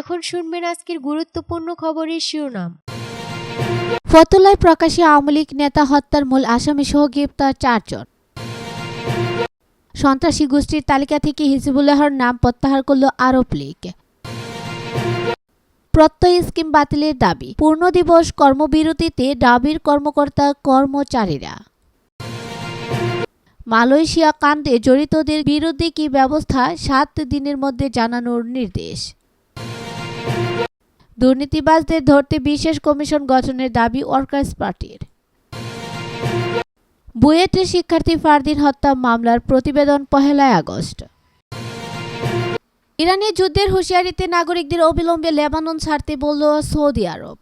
এখন শুনবেন আজকের গুরুত্বপূর্ণ খবরের শিরোনাম। ফতুল্লায় প্রকাশ্যে আওয়ামী লীগ নেতা হত্যার মূল আসামি সহ গ্রেপ্তার চারজন। সন্ত্রাসী গোষ্ঠীর তালিকা থেকে হিজবুল্লাহর নাম প্রত্যাহার করল আরব লীগ। প্রত্যয় স্কিম বাতিলের দাবি, পূর্ণ দিবস কর্মবিরতিতে ডাবির কর্মকর্তা, কর্মচারীরা। মালয়েশিয়া কাণ্ডে জড়িতদের বিরুদ্ধে কি ব্যবস্থা, সাত দিনের মধ্যে জানানোর নির্দেশ। দুর্নীতিবাজদের ধরতে বিশেষ কমিশন গঠনের দাবি ওয়ার্কার্স পার্টির। বুয়েটে শিক্ষার্থী ফারদিন হত্যা মামলার প্রতিবেদন পহেলা আগস্ট। ইরানের যুদ্ধের হুঁশিয়ারিতে নাগরিকদের অবিলম্বে লেবানন ছাড়তে বলল সৌদি আরব।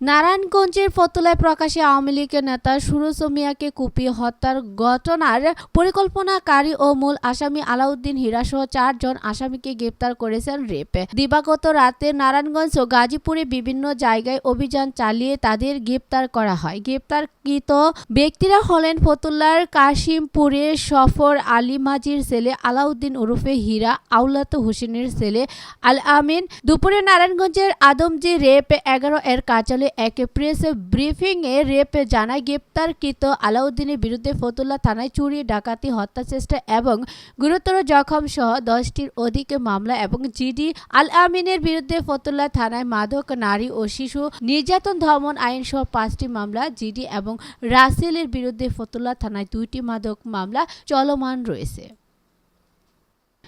নারায়ণগঞ্জের ফতুলায় প্রকাশে আওয়ামী লীগের নেতা সুরজ মিয়াকে কুপিয়ে হত্যার ঘটনার পরিকল্পনাকারী ও মূল আসামি আলাউদ্দিন হীরাসহ চারজন আসামিকে গ্রেপ্তার করেছেন রেপে। দিবাগত রাতে নারায়ণগঞ্জ ও গাজীপুরে বিভিন্ন জায়গায় অভিযান চালিয়ে তাদের গ্রেপ্তার করা হয়। গ্রেপ্তারকৃত ব্যক্তিরা হলেন ফতুল্লার কাশিমপুরে সফর আলী মাজির ছেলে আলাউদ্দিন ওরফে হীরা, আউলাত হোসেনের ছেলে আল আমিন। দুপুরে নারায়ণগঞ্জের আদমজি রেপ এগারো এর কার্যালয়ে এক প্রেস ব্রিফিং এ রেপ জানায় গ্রেপ্তারকৃত আলাউদ্দিনের বিরুদ্ধে ফতুল্লা থানায় চুরি, ডাকাতি, হত্যা চেষ্টা এবং গুরুতর জখম সহ দশটির অধিক মামলা এবং জিডি আল আমিনের বিরুদ্ধে ফতুল্লা থানায় মাদক, নারী ও শিশু নির্যাতন ধমন আইন সহ পাঁচটি মামলা, জিডি এবং রাসেলের বিরুদ্ধে ফতুল্লা থানায় দুইটি মাদক মামলা চলমান রয়েছে।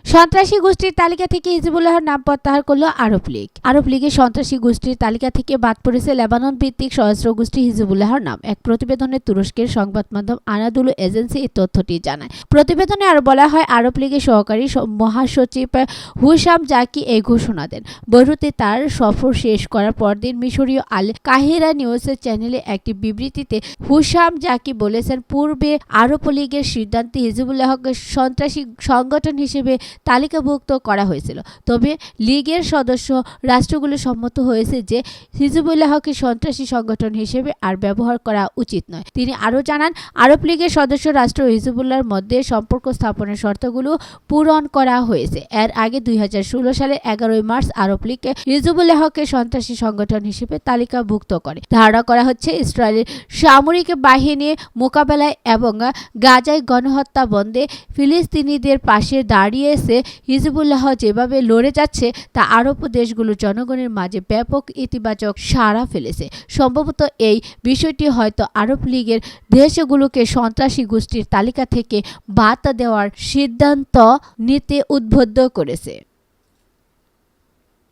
সন্ত্রাসী গোষ্ঠীর তালিকা থেকে হিজবুল্লাহর নাম প্রত্যাহার করল আরব লীগ। আরব লীগের সন্ত্রাসী গোষ্ঠীর তালিকা থেকে বাদ পড়েছে লেবানন ভিত্তিক সশস্ত্র গোষ্ঠী হিজবুল্লাহর নাম। এক প্রতিবেদনে তুরস্কের সংবাদ মাধ্যম আনাদুলু এজেন্সি এই তথ্যটি জানায়। প্রতিবেদনে আরও বলা হয়, আরব লীগের সহকারী মহাসচিব হুসাম জাকি এই ঘোষণা দেন। বৈরুতে তার সফর শেষ করার পরদিন মিশরীয় আল কাহিরা নিউজের চ্যানেলে একটি বিবৃতিতে হুসাম জাকি বলেছেন, পূর্বে আরব লীগের সিদ্ধান্তে হিজবুল্লাহকে সন্ত্রাসী সংগঠন হিসেবে তালিকাভুক্ত করা হয়েছিল। তবে লীগের সদস্য রাষ্ট্রগুলো সম্মত হয়েছে যে হিজবুল্লাহকে সন্ত্রাসী সংগঠন হিসেবে আর ব্যবহার করা উচিত নয়। তিনি আরও জানান, আরব লীগের সদস্য রাষ্ট্র হিজবুল্লাহর মধ্যে সম্পর্ক স্থাপনের শর্তগুলো পূরণ করা হয়েছে। এর আগে দুই সালের এগারোই মার্চ আরব লীগ হিজবুল্লাহকে সন্ত্রাসী সংগঠন হিসেবে তালিকাভুক্ত করে। ধারণা করা হচ্ছে, ইসরায়েলের সামরিক বাহিনী মোকাবেলায় এবং গাজায় গণহত্যা বন্ধে ফিলিস্তিনিদের পাশে দাঁড়িয়েছে হিজবুল্লাহ যেভাবে লড়ে যাচ্ছে, তা আরব দেশগুলোর জনগণের মাঝে ব্যাপক ইতিবাচক সাড়া ফেলেছে। সম্ভবত এই বিষয়টি হয়তো আরব লীগের দেশগুলোকে সন্ত্রাসী গোষ্ঠীর তালিকা থেকে বার্তা দেওয়ার সিদ্ধান্ত নিতে উদ্বুদ্ধ করেছে।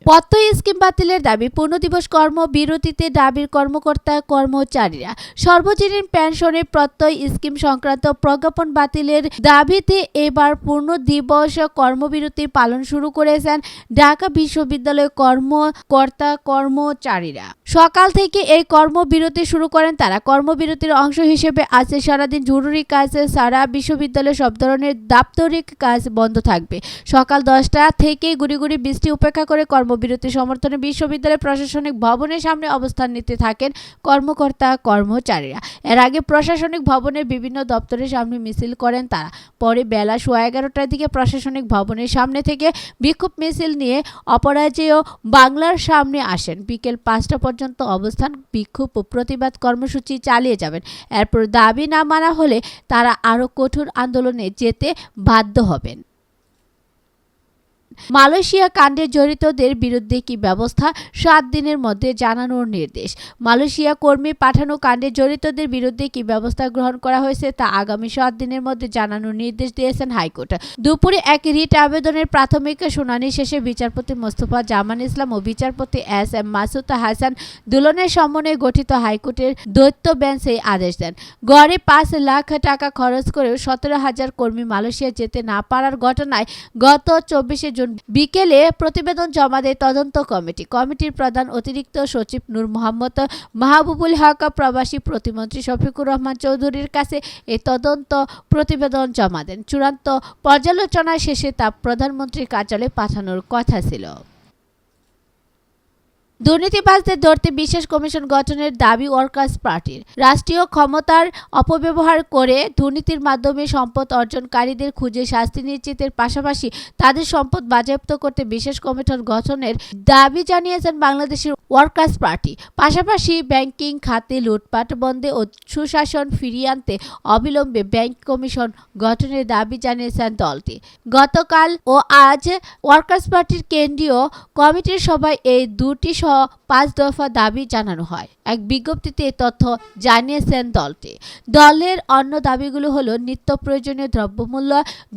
পত্র স্কিম বাতিলের দাবি পূর্ণদিবস কর্মবিরতিতে দাবির কর্মকর্তা, কর্মচারীরা। সর্বজনীন পেনশনের প্রত্যয় স্কিম সংক্রান্ত প্রজ্ঞাপন বাতিলের দাবিতে এবার পূর্ণ দিবস কর্মবিরতি পালন শুরু করেছেন ঢাকা বিশ্ববিদ্যালয় কর্মকর্তা, কর্মচারীরা। সকাল থেকে এই কর্মবিরতি শুরু করেন তারা। কর্মবিরতির অংশ হিসেবে আছে সারাদিন জরুরি কাজে, সারা বিশ্ববিদ্যালয়ে সব ধরনের দাপ্তরিক কাজ বন্ধ থাকবে। সকাল দশটা থেকে গুড়ি গুড়ি বৃষ্টি উপেক্ষা করে কর্মবিরতি সমর্থনে বিশ্ববিদ্যালয় প্রশাসনিক ভবনের সামনে অবস্থান নিতে থাকেন কর্মকর্তা, কর্মচারীরা। এর আগে প্রশাসনিক ভবনের বিভিন্ন দপ্তরের সামনে মিছিল করেন তারা। পরে বেলা সোয়া এগারোটার দিকে প্রশাসনিক ভবনের সামনে থেকে বিক্ষোভ মিছিল নিয়ে অপরাজেয় বাংলার সামনে আসেন। বিকেল পাঁচটা পর্যন্ত অবস্থান, বিক্ষোভ ও প্রতিবাদ কর্মসূচি চালিয়ে যাবেন। এরপর দাবি না মানা হলে তারা আরও কঠোর আন্দোলনে যেতে বাধ্য হবেন। মালয়েশিয়া কাণ্ডে জড়িতদের বিরুদ্ধে কি ব্যবস্থা? সাত দিনের মধ্যে জানানোর নির্দেশ। মালয়েশিয়া কর্মী পাঠানো কাণ্ডে জড়িতদের বিরুদ্ধে কি ব্যবস্থা গ্রহণ করা হয়েছে তা আগামী সাত দিনের মধ্যে জানানোর নির্দেশ দিয়েছেন হাইকোর্ট। দুপুরে এক রিট আবেদনের প্রাথমিক শুনানি শেষে বিচারপতি মোস্তফা জামান ইসলাম ও বিচারপতি এস এম মাসুদ হাসান দুলনের সমন্বয়ে গঠিত হাইকোর্টের দৈত্য বেঞ্চ এই আদেশ দেন। গড়ে পাঁচ লাখ টাকা খরচ করেও সতেরো হাজার কর্মী মালয়েশিয়া যেতে না পারার ঘটনায় গত চব্বিশে জুন বিকেলে প্রতিবেদন জমা দেয় তদন্ত কমিটি। কমিটির প্রধান অতিরিক্ত সচিব নূর মোহাম্মদ মাহবুবুল হক, প্রবাসী প্রতিমন্ত্রী শফিকুর রহমান চৌধুরীর কাছে এই তদন্ত প্রতিবেদন জমা দেন। চূড়ান্ত পর্যালোচনা শেষে তা প্রধানমন্ত্রীর কার্যালয়ে পাঠানোর কথা ছিল। দুর্নীতিবাজদের ধরতে বিশেষ কমিশন গঠনের দাবি ওয়ার্কার্স পার্টির। রাষ্ট্রীয় ক্ষমতার অপব্যবহার করে দুর্নীতির মাধ্যমে সম্পদ অর্জনকারীদের খুঁজে শাস্তি নিশ্চিতের পাশাপাশি তাদের সম্পদ বাজেয়াপ্ত করতে বিশেষ কমিশন গঠনের দাবি জানিয়েছেন বাংলাদেশের ওয়ার্কার্স পার্টি। পাশাপাশি ব্যাংকিং, খাতে, লুটপাট বন্ধে ও সুশাসন ফিরিয়ে আনতে অবিলম্বে ব্যাংক কমিশন গঠনের দাবি জানিয়েছেন দলটি। গতকাল ও আজ ওয়ার্কার্স পার্টির কেন্দ্রীয় কমিটির সভায় এই দুটি পাঁচ দফা দাবি জানানো হয়। এক বিজ্ঞপ্তিতে তথ্য জানিয়েছেন দলটি। দলের অন্য দাবিগুলো হলো নিত্য প্রয়োজনীয় দ্রব্যমূল্য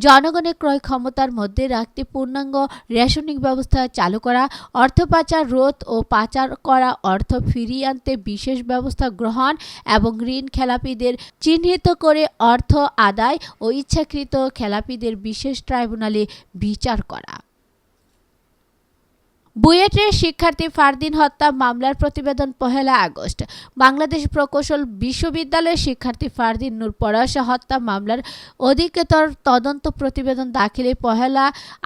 জনগণের ক্রয় ক্ষমতার মধ্যে রাখতে পূর্ণাঙ্গ রেশনিং ব্যবস্থা চালু করা, অর্থ পাচার রোধ ও পাচার করা, অর্থ ফিরিয়ে আনতে বিশেষ ব্যবস্থা গ্রহণ এবং ঋণ খেলাপিদের চিহ্নিত করে অর্থ আদায় ও ইচ্ছাকৃত খেলাপিদের বিশেষ ট্রাইব্যুনালে বিচার করা। বুয়েটের শিক্ষার্থী ফারদিন হত্যা মামলার প্রতিবেদন পহেলা আগস্ট। বাংলাদেশ প্রকৌশল বিশ্ববিদ্যালয়ের শিক্ষার্থী ফারদিন নূর পরশ হত্যা মামলার অধিকতর তদন্ত প্রতিবেদন দাখিলে পহেলা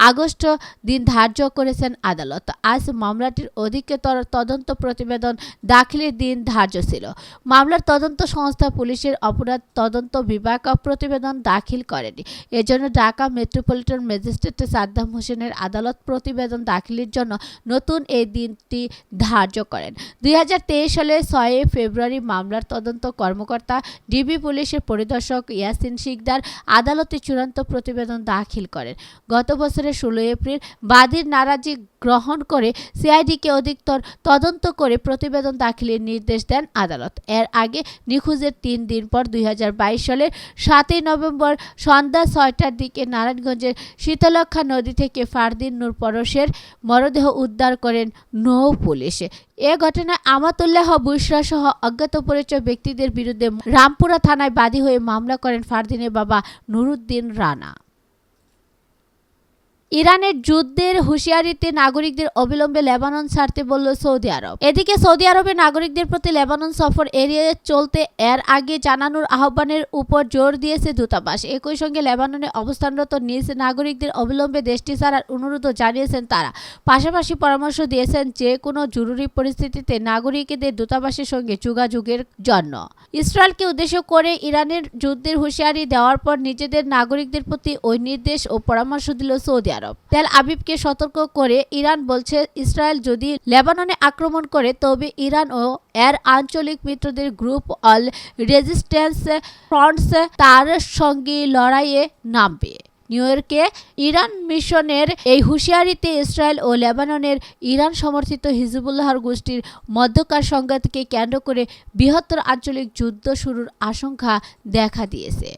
আগস্ট দিন ধার্য করেছেন আদালত। আজ মামলাটির অধিকতর তদন্ত প্রতিবেদন দাখিলের দিন ধার্য ছিল। মামলার তদন্ত সংস্থা পুলিশের অপরাধ তদন্ত বিভাগ প্রতিবেদন দাখিল করেনি। এজন্য ঢাকা মেট্রোপলিটন ম্যাজিস্ট্রেট সাদ্দাম হোসেনের আদালত প্রতিবেদন দাখিলের জন্য নতুন এই দিনটি ধার্য করেন। দুই হাজার তেইশ সালে ছয় ফেব্রুয়ারি মামলার তদন্ত কর্মকর্তা, ডিবি পুলিশের পরিদর্শক ইয়াসিন শিকদার আদালতে চূড়ান্ত প্রতিবেদন দাখিল করেন। গত বছরের ষোলো এপ্রিল বাদীর নারাজি গ্রহণ করে সিআইডিকে অধিকতর তদন্ত করে প্রতিবেদন দাখিলের নির্দেশ দেন আদালত। এর আগে নিখোঁজের তিন দিন পর দুই হাজার বাইশ সালের সাতই নভেম্বর সন্ধ্যা ছয়টার দিকে নারায়ণগঞ্জের শীতলক্ষা নদী থেকে ফারদিন নূর পরশের মরদেহ উদ্ধার করেন নৌ পুলিশ। এ ঘটনায় আমাতুল্লাহ বুশরা সহ অজ্ঞাত পরিচয় ব্যক্তিদের বিরুদ্ধে রামপুরা থানায় বাদী হয়ে মামলা করেন ফারদিনের বাবা নুরুদ্দিন রানা। ইরানের যুদ্ধের হুঁশিয়ারিতে নাগরিকদের অবিলম্বে লেবানন ছাড়তে বলল সৌদি আরব। এদিকে সৌদি আরবের নাগরিকদের প্রতি লেবানন সফর এড়িয়ে চলতে এর আগে জানানোর আহ্বানের উপর জোর দিয়েছে দূতাবাস। একই সঙ্গে লেবাননে অবস্থানরত নিজ নাগরিকদের অবিলম্বে দেশটি ছাড়ার অনুরোধও জানিয়েছেন তারা। পাশাপাশি পরামর্শ দিয়েছেন যে কোনো জরুরি পরিস্থিতিতে নাগরিকদের দূতাবাসের সঙ্গে যোগাযোগের জন্য। ইসরায়েলকে উদ্দেশ্য করে ইরানের যুদ্ধের হুঁশিয়ারি দেওয়ার পর নিজেদের নাগরিকদের প্রতি ওই নির্দেশ ও পরামর্শ দিল সৌদি আরব। তেল আবিবকে সতর্ক করে ইরান বলছে, ইসরায়েল যদি লেবাননে আক্রমণ করে, তবে ইরান ও এর আঞ্চলিক মিত্রদের গ্রুপ অল রেজিস্ট্যান্স ফ্রন্টস তার সঙ্গে লড়াইয়ে নামবে। নিউ ইয়র্কে ইরান মিশনের এই হুঁশিয়ারিতে ইসরায়েল ও লেবাননের ইরান সমর্থিত হিজবুল্লাহর গোষ্ঠীর মধ্যকার সংঘাতকে কেন্দ্র করে বৃহত্তর আঞ্চলিক যুদ্ধ শুরুর আশঙ্কা দেখা দিয়েছে।